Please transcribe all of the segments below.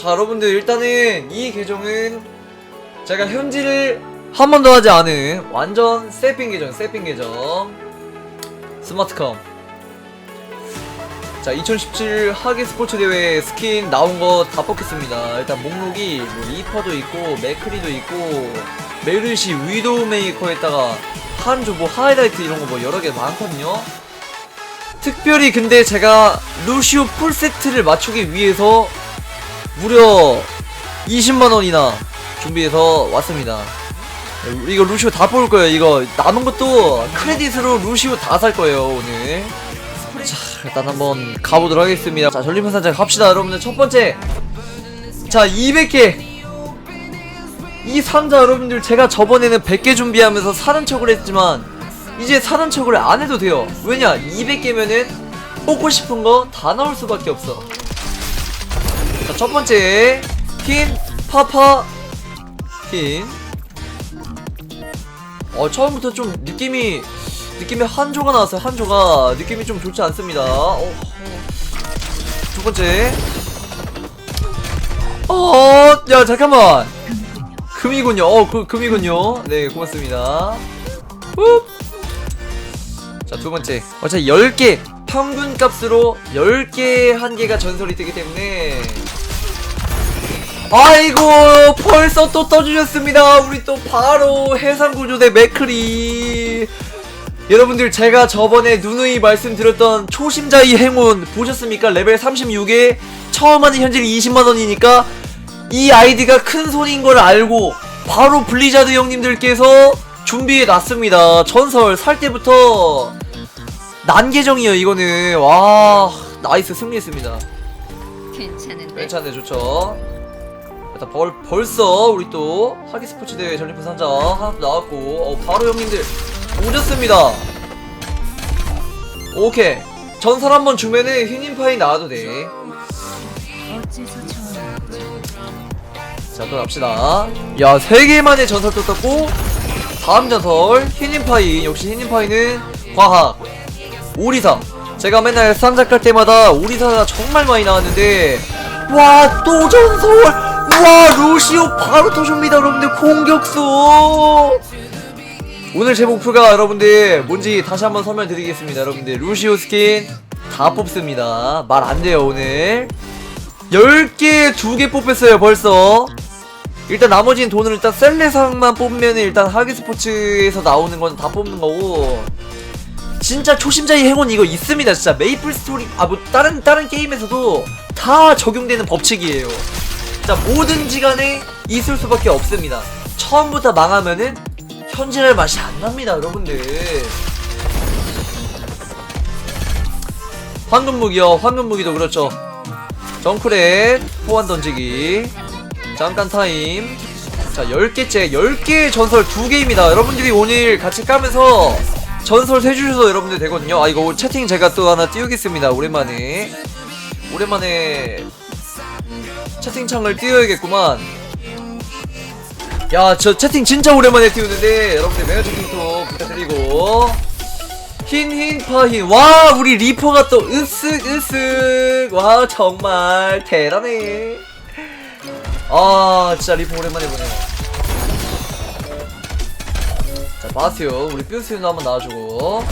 자 여러분들 일단은 이 계정은 제가 현질을 한 번도 하지 않은 완전 세핑 계정 세핑 계정. 스마트컴. 자 2017 하계 스포츠 대회 스킨 나온 거 다 뽑겠습니다. 일단 목록이 뭐 리퍼도 있고 맥크리도 있고 메르시 위도우 메이커에다가 한조 뭐 하이라이트 이런 거 뭐 여러 개 많거든요. 특별히 근데 제가 루시오 풀 세트를 맞추기 위해서 무려 20만원이나 준비해서 왔습니다. 이거 루시오 다 뽑을 거예요. 이거 남은 것도 크레딧으로 루시오 다 살 거예요, 오늘. 자, 일단 한번 가보도록 하겠습니다. 자, 산책 갑시다, 여러분들. 첫 번째. 자, 200개. 이 상자 여러분들 제가 저번에는 100개 준비하면서 사는 척을 했지만 이제 사는 척을 안 해도 돼요. 왜냐? 200개면은 뽑고 싶은 거 다 나올 수밖에 없어. 자, 첫 번째 흰 파파 흰. 어 처음부터 좀 느낌이 느낌이 한조가 나왔어요. 한조가 느낌이 좀 좋지 않습니다. 어, 어. 두 번째. 어, 야 잠깐만. 금이군요. 어, 그 금이군요. 네, 고맙습니다. 후. 자, 두 번째. 어차피 10개 평균 값으로 10개 한 개가 전설이 뜨기 때문에 아이고 벌써 또 떠주셨습니다. 우리 또 바로 해상구조대 맥크리. 여러분들 제가 저번에 누누이 말씀드렸던 초심자의 행운 보셨습니까? 레벨 36에 처음 하는 현질 20만원이니까 이 아이디가 큰 손인 걸 알고 바로 블리자드 형님들께서 준비해 놨습니다. 전설 살 때부터 난 계정이에요 이거는. 와 나이스 승리했습니다. 괜찮은데? 괜찮네 좋죠 일단 벌, 벌써 우리 또 하기 스포츠 대회 전리품 상자 하나 또 나왔고 어, 바로 형님들 오셨습니다. 오케이. 전설 한번 주면은 휘닝파이 나와도 돼자 어째서 좋아하는 거죠? 또 갑시다. 야 3개만의 전설 또 떴고 다음 전설 휘닝파이. 역시 휘닝파이는 과학 오리사. 제가 맨날 상자 깔 때마다 오리사가 정말 많이 나왔는데 와 또 전설 와 루시오 바로 터줍니다 여러분들. 공격수. 오늘 제 목표가 여러분들 뭔지 다시 한번 설명드리겠습니다 여러분들. 루시오 스킨 다 뽑습니다. 말 안 돼요 오늘. 10개 2개 뽑혔어요 벌써. 일단 나머지는 돈을 일단 셀레상만 뽑으면 일단 하기 스포츠에서 나오는 건 다 뽑는 거고. 진짜 초심자의 행운 이거 있습니다 진짜. 메이플 스토리 아 뭐 다른 다른 게임에서도 다 적용되는 법칙이에요 자 뭐든지 간에 있을 수밖에 없습니다. 처음부터 망하면은 현질할 맛이 안 납니다 여러분들. 황금무기요 황금무기도 그렇죠. 정크렛 호환 던지기. 잠깐 타임. 자 10개째 10개 전설 2개입니다. 여러분들이 오늘 같이 까면서 전설 세주셔도 여러분들 되거든요. 아 이거 채팅 제가 또 하나 띄우겠습니다 오랜만에. 오랜만에 채팅창을 띄워야겠구만. 야 저 채팅 진짜 오랜만에 띄우는데 여러분들 매너 채팅도 부탁드리고. 흰흰 파흰. 와 우리 리퍼가 또 으쓱 으쓱. 와 정말 대단해. 아 진짜 리퍼 오랜만에 보네요 자 바스요. 우리 뾰스도 한번 나와주고.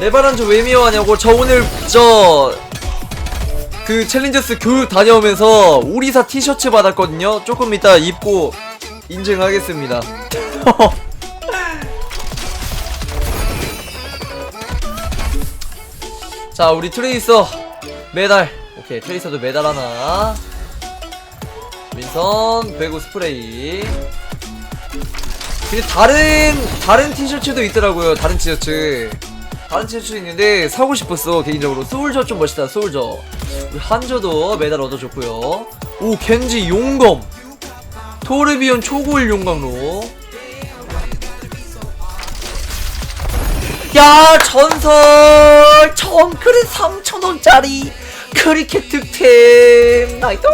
레바란 저 왜 미워하냐고. 저 오늘 저 그 챌린저스 교육 다녀오면서 우리사 티셔츠 받았거든요. 조금 이따 입고 인증하겠습니다. 자 우리 트레이서 메달. 오케이 트레이서도 메달 하나. 윈선 배구 스프레이. 근데 다른 다른 티셔츠도 있더라고요 다른 티셔츠 다른 티셔츠 있는데 사고 싶었어 개인적으로. 소울저 좀 멋있다 소울저. 우리 한저도 메달 얻어줬고요. 오 겐지 용검. 토르비온 초고일 용광로. 야 전설! 정크릿 3천원짜리 크리켓 득템. 나이도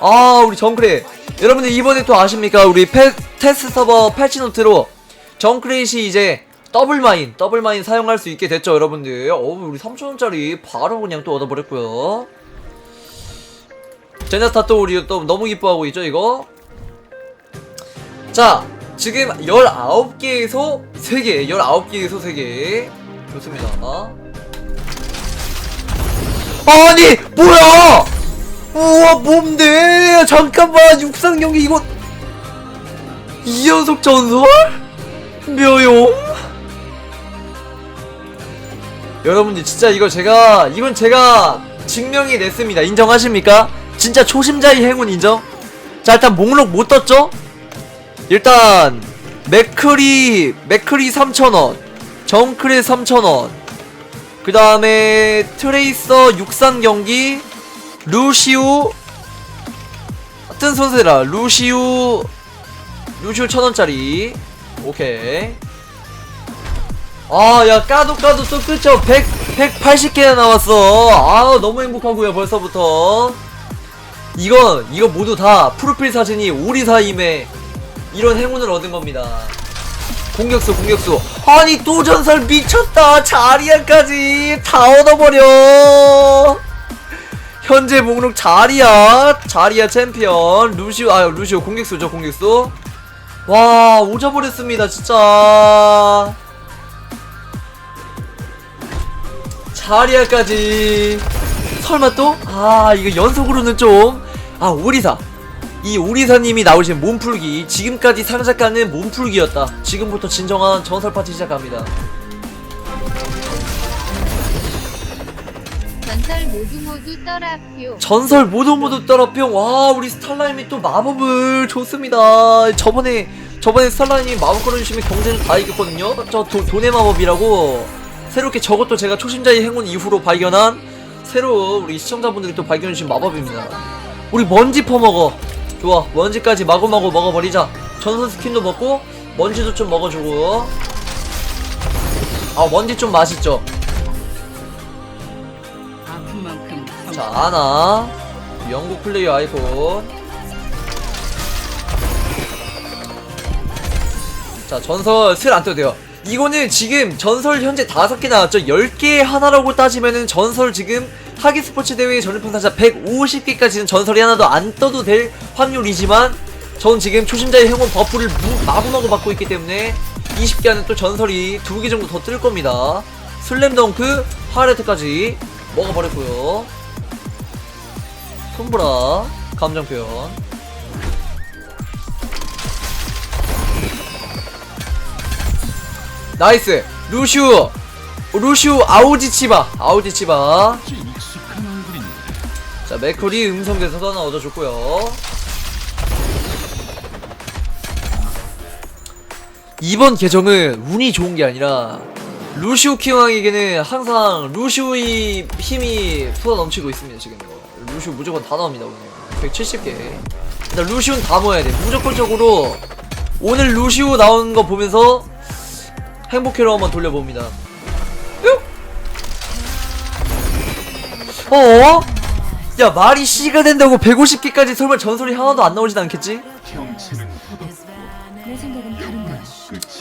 아 우리 정크릿. 여러분들 이번에 또 아십니까? 우리 페, 테스트 서버 패치노트로 정크릿이 이제 더블 마인 더블 마인 사용할 수 있게 됐죠 여러분들. 어 우리 3천원짜리 바로 그냥 또 얻어버렸고요. 제냐스타 또 우리 또 너무 기뻐하고 있죠 이거? 자 지금 19개에서 3개 19개에서 3개. 좋습니다. 아니 뭐야? 우와 뭔데? 잠깐만 육상 경기 이거. 이 연속 전설? 묘용? 여러분들 진짜 이거 제가 이건 제가 증명이 냈습니다 인정하십니까? 진짜 초심자의 행운 인정? 자 일단 목록 못 떴죠? 일단 맥크리 맥크리 3,000원 정크레 3,000원 그 다음에 트레이서 육상 경기 루시우 뜬 손세라 루시우 루시우 천원짜리 오케이 아야 까도 까도 또 끝죠 100 180개나 나왔어. 아 너무 행복하고요 벌써부터. 이건 이거 모두 다 프로필 사진이 오리사임에 이런 행운을 얻은 겁니다. 공격수 공격수. 아니 또 전설 미쳤다. 자리야까지 다 얻어버려. 현재 목록 자리야. 자리야 챔피언. 루시오 아 루시오 공격수죠 공격수. 와 오져버렸습니다 진짜 자리야까지. 설마 또? 아 이거 연속으로는 좀. 아 오리사. 이 오리사님이 나오신 몸풀기. 지금까지 상작가는 몸풀기였다. 지금부터 진정한 전설 파티 시작합니다. 전설 모두 모두 떠라표. 전설 모두 모두 떨어뿅 와 우리 스탈라임이 또 마법을 줬습니다. 저번에 저번에 스탈라임이 마법 걸어주시면 경쟁을 다 이겼거든요. 저 도, 돈의 마법이라고 새롭게 저것도 제가 초심자의 행운 이후로 발견한 새로 우리 시청자분들이 또 발견해주신 마법입니다. 우리 먼지 퍼먹어. 좋아 먼지까지 마구마구 먹어버리자. 전선 스킨도 먹고 먼지도 좀 먹어주고. 아 먼지 좀 맛있죠? 아픈 만큼 자 아나. 영국 플레이어 아이콘 자 전설 슬 안 떠도 돼요 이거는 지금 전설 현재 다섯 개 나왔죠. 10개 하나라고 따지면은 전설 지금 하기 스포츠 대회 전리평상자 150개까지는 전설이 하나도 안 떠도 될 확률이지만 전 지금 초심자의 행운 버프를 무- 마구마구 받고 있기 때문에 20개 안에 또 전설이 두 개 정도 더 뜰 겁니다. 슬램덩크 하이라이트까지 먹어버렸고요. 손보라 감정표현 나이스. 루슈. 루슈 아우지치바. 아우지치바. 자 맥콜이 음성 대사도 하나 얻어줬고요. 이번 계정은 운이 좋은 게 아니라 루시우 킹왕에게는 항상 루시우의 힘이 쏟아 넘치고 있습니다 지금. 루시우 무조건 다 나옵니다 오늘. 170개. 일단 루시우는 다 모아야 돼. 무조건적으로 오늘 루시우 나온 거 보면서 행복회로 한번 돌려봅니다. 뿅! 어? 야 말이 C가 된다고 150개까지 설마 전설이 하나도 안 나오진 않겠지?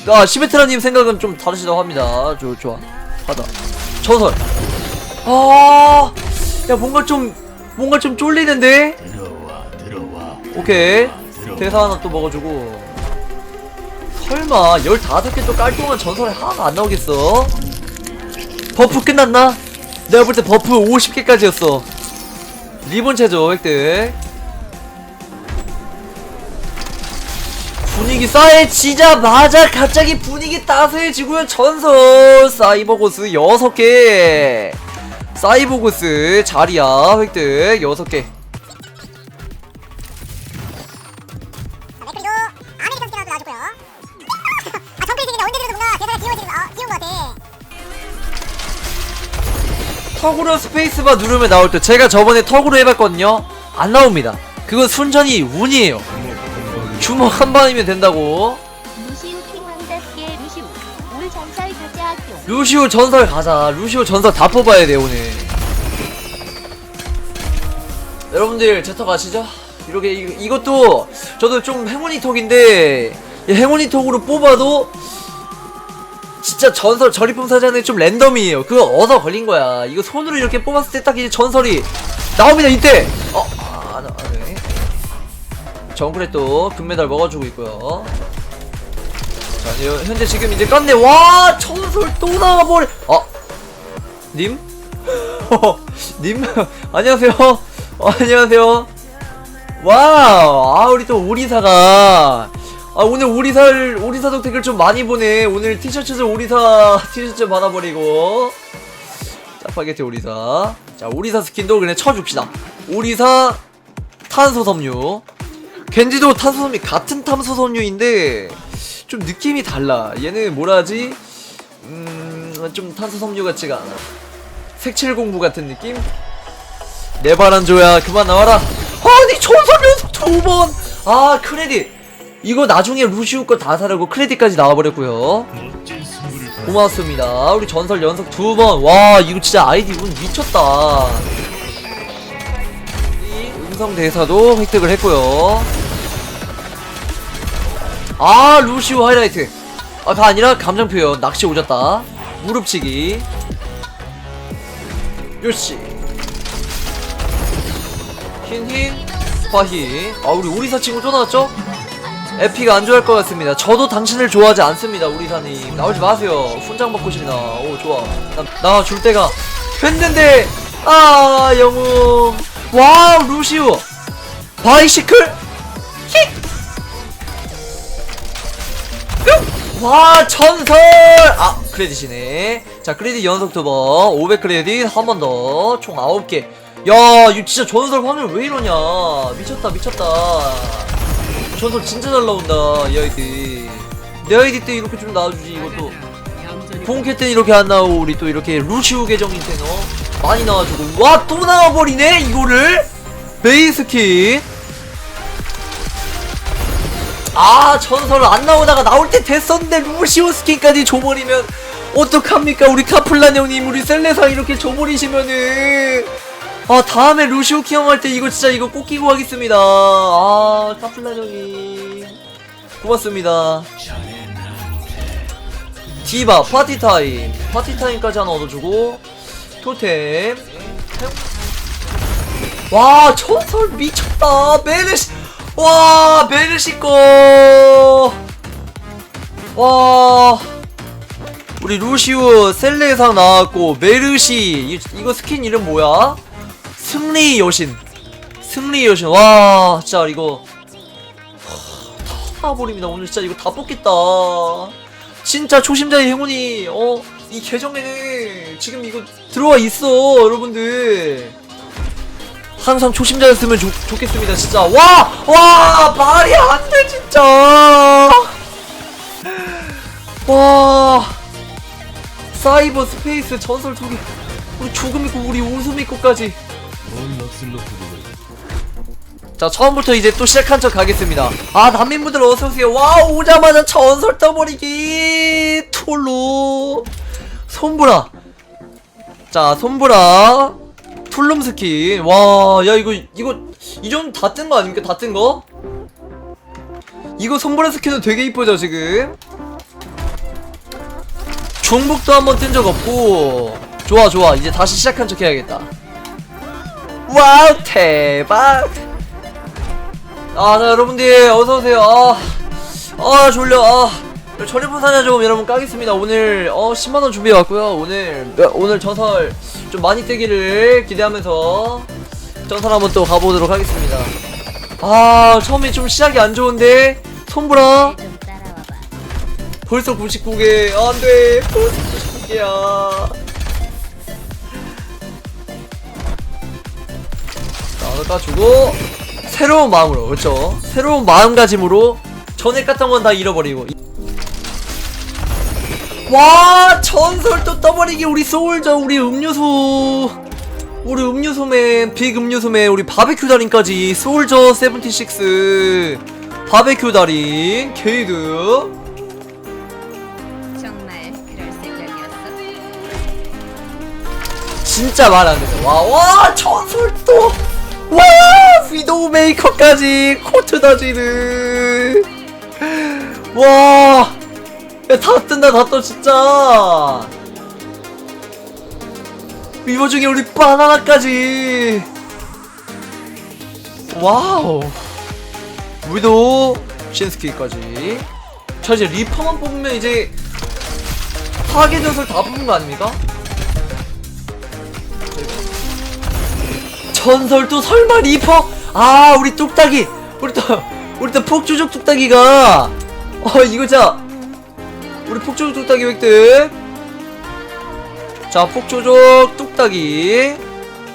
아 시베트라님 생각은 좀 다르시다고 합니다. 좋, 좋아. 하다. 전설. 아야 뭔가 좀 뭔가 좀 쫄리는데? 오케이. 대사 하나 또 먹어주고 설마 15개 또 깔끔한 전설에 하나가 안 나오겠어? 버프 끝났나? 내가 볼 때 버프 50개까지였어. 리본 체조 획득. 분위기 싸해지자마자 갑자기 분위기 따스해지고요. 전설 사이버고스 6개. 사이버고스 자리야. 획득 6개 턱으로 스페이스바 누르면 나올 때 제가 저번에 턱으로 해봤거든요. 안 나옵니다. 그건 순전히 운이에요. 주먹 한 방이면 된다고. 루시오 전설 가자 루시오 전설 다 뽑아야 돼 오늘. 여러분들 제 턱 아시죠? 이렇게 이, 이것도 저도 좀 행운이 턱인데 이 행운이 턱으로 뽑아도 진짜 전설 저리품 사전에 좀 랜덤이에요 그거 얻어 걸린 거야 이거 손으로 이렇게 뽑았을 때 딱 이제 전설이 나옵니다 이때 어 아, 안, 안 정글에 또 금메달 먹어주고 있고요. 자, 이- 현재 지금 이제 깠네. 와, 전설 또 나와버려. 아, 님? 님? 안녕하세요. 어, 안녕하세요. 와우, 아, 우리 또 오리사가. 아, 오늘 오리사를, 오리사 덕택을 좀 많이 보네. 오늘 티셔츠도 오리사 티셔츠 받아버리고. 짜파게티 오리사. 자, 오리사 스킨도 그냥 쳐줍시다. 오리사 탄소 섬유. 겐지도 탄소 섬유 같은 탄소 섬유인데 좀 느낌이 달라. 얘는 뭐라지? 음, 좀 탄소 섬유 같지가 않아. 색칠 공부 같은 느낌? 내 바란조야 그만 나와라. 아니 전설 연속 두 번. 아 크레딧. 이거 나중에 루시우 거 다 사려고 크레딧까지 나와버렸고요. 고맙습니다. 우리 전설 연속 두 번. 와, 이거 진짜 아이디 운 미쳤다. 이 음성 대사도 획득을 했고요. 아, 루시오 하이라이트. 아, 가 아니라 감정 표현. 낚시 오졌다. 무릎치기. 요시. 흰흰. 화흰. 아, 우리 오리사 친구 또 나왔죠? 에피가 안 좋아할 것 같습니다. 저도 당신을 좋아하지 않습니다, 우리 사님. 나오지 마세요. 훈장 받고 싶나. 오, 좋아. 나, 나줄 때가 됐는데, 아, 영웅. 와우, 루시우. 바이시클? 킥! 뿅! 와, 전설! 아, 크레딧이네. 자, 크레딧 연속 두 번. 500 크레딧 한 번 더. 총 9개. 야, 이거 진짜 전설 확률 왜 이러냐. 미쳤다, 미쳤다. 전설 진짜 잘 나온다 이 아이디 내 아이디 때 이렇게 좀 나와주지 이것도 본캐 때 이렇게 안 나오고 우리 또 이렇게 루시우 계정인 때는 어? 많이 나와주고. 와 또 나와버리네 이거를? 스킨. 아 전설 안 나오다가 나올 때 됐었는데 루시우 스킨까지 줘버리면 어떡합니까? 우리 카플란 형님 우리 셀레사 이렇게 줘버리시면은 아 다음에 루시오 키 형 할 때 이거 진짜 이거 꼭 끼고 하겠습니다. 아 형님 고맙습니다. 디바 파티타임. 파티타임까지 하나 얻어주고 토템. 와 전설 미쳤다. 메르시 와 메르시 거와. 우리 루시우 셀레상 나왔고 메르시. 이, 이거 스킨 이름 뭐야? 승리 여신. 승리 여신. 와 진짜 이거. 다 버립니다. 오늘 진짜 이거 다 뽑겠다. 진짜 초심자의 행운이 어 이 계정에는 지금 이거 들어와 있어 여러분들. 항상 초심자였으면 좋, 좋겠습니다 진짜. 와와 말이 안 돼 진짜. 와. 사이버 스페이스 전설 두개 우리 죽음 있고 우리 웃음 있고까지 부부를 자 처음부터 이제 또 시작한 척 가겠습니다. 아 난민분들 어서오세요. 와 오자마자 전설 떠버리기. 툴루. 손브라. 자 손브라. 툴룸 스킨. 와 야 이거 이거 이 정도 다뜬 거 아닙니까? 다 뜬 거? 이거 손브라 스킨은 되게 이쁘죠 지금? 중복도 한번 뜬 적 없고. 좋아 좋아. 이제 다시 시작한 척 해야겠다 와우 대박 아, 자, 여러분들, 어서오세요. 아, 아, 졸려. 아, 전리품 사냐 좀 여러분 까겠습니다. 오늘, 어, 10만원 준비해왔고요. 오늘, 몇- 오늘 전설 좀 많이 뜨기를 기대하면서 전설 한번 또 가보도록 하겠습니다. 아, 처음에 좀 시작이 안 좋은데, 손브라. 벌써 99개. 안 돼. 벌써 99개야. 자, 하나 까주고, 새로운 마음으로, 그렇죠? 새로운 마음가짐으로 전에 깠던 건 다 잃어버리고. 와, 전설 또 떠버리기 우리 소울저 우리 음료수. 우리 음료소맨, 빅 음료소맨, 우리 바베큐 달인까지 소울저 76 바베큐 달인 게이드 정말 그럴 생각이었어. 진짜 말안 돼서 와, 와, 전설 또! 와, 위도우 메이커까지 코트 다지는 와, 야, 다 뜬다, 다 떠, 진짜! 이거 중에 우리 바나나까지! 와우! 위도 신스키까지 자 이제 리퍼만 뽑으면 이제 파괴 전설 다 뽑은 거 아닙니까? 전설도 설마 리퍼? 아 우리 뚝딱이. 우리 또 우리 또 폭주족 뚝딱이가. 어 이거 자. 우리 폭주족 뚝딱이 획득. 자 폭주족 뚝딱이.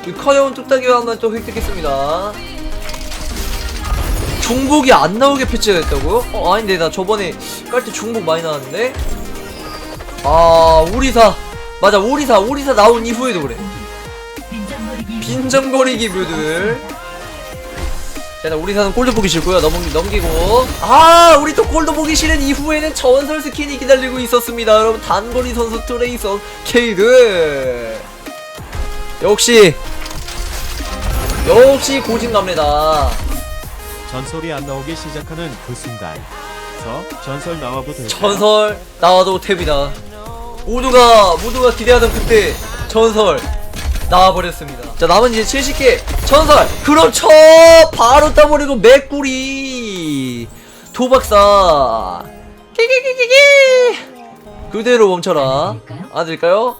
이 커여운 뚝딱이와 한번 또 획득했습니다. 중복이 안 나오게 패치가 됐다고요? 어 아닌데 나 저번에 깔 때 중복 많이 나왔는데? 아 오리사. 맞아 오리사 오리사 나온 이후에도 그래 빈정거리기 뮤들. 자 일단 오리사는 꼴도 보기 싫고요. 넘, 넘기고. 아 우리 또 꼴도 보기 싫은 이후에는 전설 스킨이 기다리고 있었습니다. 여러분 단거리 선수 트레이서 케이드. 역시 역시 고진갑니다. 전설이 안 나오기 시작하는 그 순간 저 전설 나와도 될까요? 전설 나와도 됩니다. 모두가 모두가 기대하던 그때 전설 나와버렸습니다. 자 남은 이제 70개. 전설. 그렇죠 바로 따버리고 맥구리. 도박사. 끼끼끼끼끼 그대로 멈춰라. 안아드릴까요?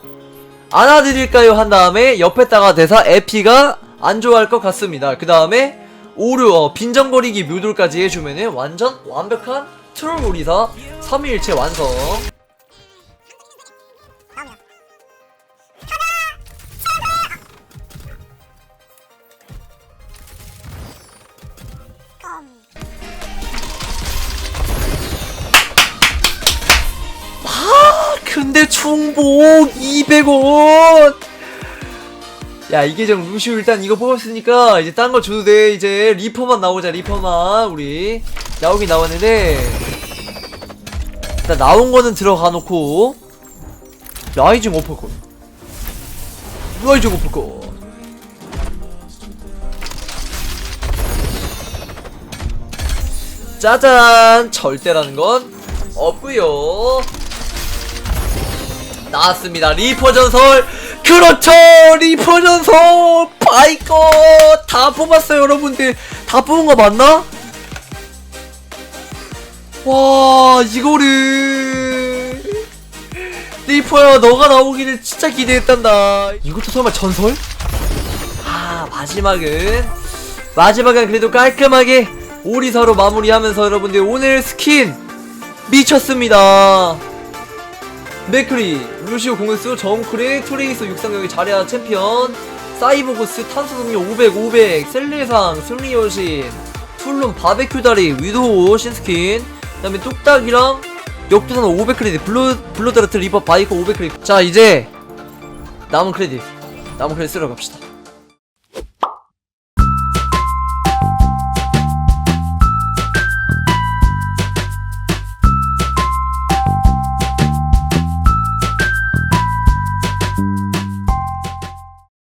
안아드릴까요? 한 다음에 옆에다가 대사 에피가 안 좋아할 것 같습니다. 그 다음에 오류 어, 빈정거리기 뮤돌까지 해주면은 완전 완벽한 트롤 요리사 3일체 완성. 아, 근데 충복 200원. 야 이게 좀 루시오 일단 이거 뽑았으니까 이제 딴 거 줘도 돼. 이제 리퍼만 나오자 리퍼만. 우리 나오긴 나왔는데. 일단 나온 거는 들어가 놓고. 라이징 오퍼컷 라이징 오퍼컷 짜잔! 절대라는 건 없고요. 나왔습니다. 리퍼 전설! 그렇죠! 리퍼 전설! 바이거! 다 뽑았어요 여러분들. 다 뽑은 거 맞나? 와 이거를. 리퍼야 너가 나오기를 진짜 기대했단다. 이것도 설마 전설? 아 마지막은 마지막은 그래도 깔끔하게 오리사로 마무리하면서 여러분들 오늘 스킨 미쳤습니다 맥크리, 루시오 공격수, 정크리, 트레이스 육상경기 자리아 챔피언, 사이보그스, 탄소 동료 500, 500, 셀레상, 승리 여신, 툴룸, 바베큐 다리, 위도우, 신스킨, 그 다음에 뚝딱이랑 역두산 500 크레딧, 블루, 블루드라트, 리버, 바이커 500 크레딧. 자, 이제 남은 크레딧, 남은 크레딧 쓰러 갑시다.